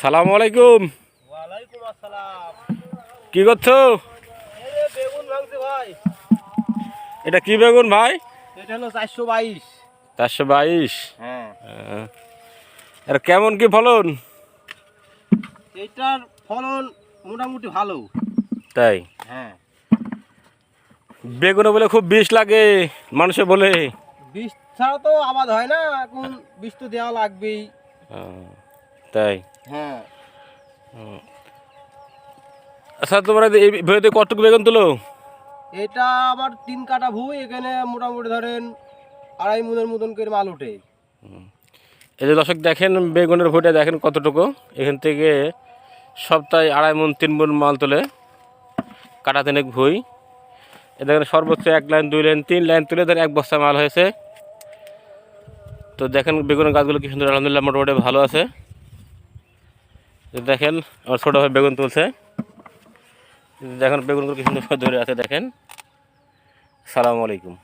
সালাম আলাইকুম। আসসালাম। কি করছ? এটা কি বেগুন ভাই? এটা হলো চারশো বাইশ। চারশো বাইশ? হ্যাঁ। এর কেমন কি ফলন? এটার ফলন মোটামুটি ভালো। তাই? হ্যাঁ। বেগুনে বলে খুব বিষ লাগে মানুষে বলে। বিষ ছাড়া তো আবাদ হয় না এখন বিষ তো দেওয়া লাগবেই। তাই? হ্যাঁ। আচ্ছা তোমরা এই ভেবে কতটুকু বেগুন তুলো? এটা আবার তিন কাটা ভুই এখানে মোটামুটি ধরেন আড়াই মনের মতন করে মাল ওঠে। এই যে দর্শক দেখেন বেগুনের ভুঁইটা দেখেন কতটুকু? এখান থেকে সপ্তাহে আড়াই মন তিন মন মাল তোলে। কাটা তিনেক ভুই। এ দেখেন সর্বোচ্চ এক লাইন দুই লাইন তিন লাইন তুলে ধরেন এক বস্তা মাল হয়েছে। তো দেখেন বেগুনের গাছগুলো কি সুন্দর আলহামদুলিল্লাহ মোটামুটি ভালো আছে। দেখেন, আমার ছোটো ভাই বেগুন তুলছে। দেখেন বেগুনগুলো কি সুন্দর ধরে আছে, দেখেন। সালামু আলাইকুম।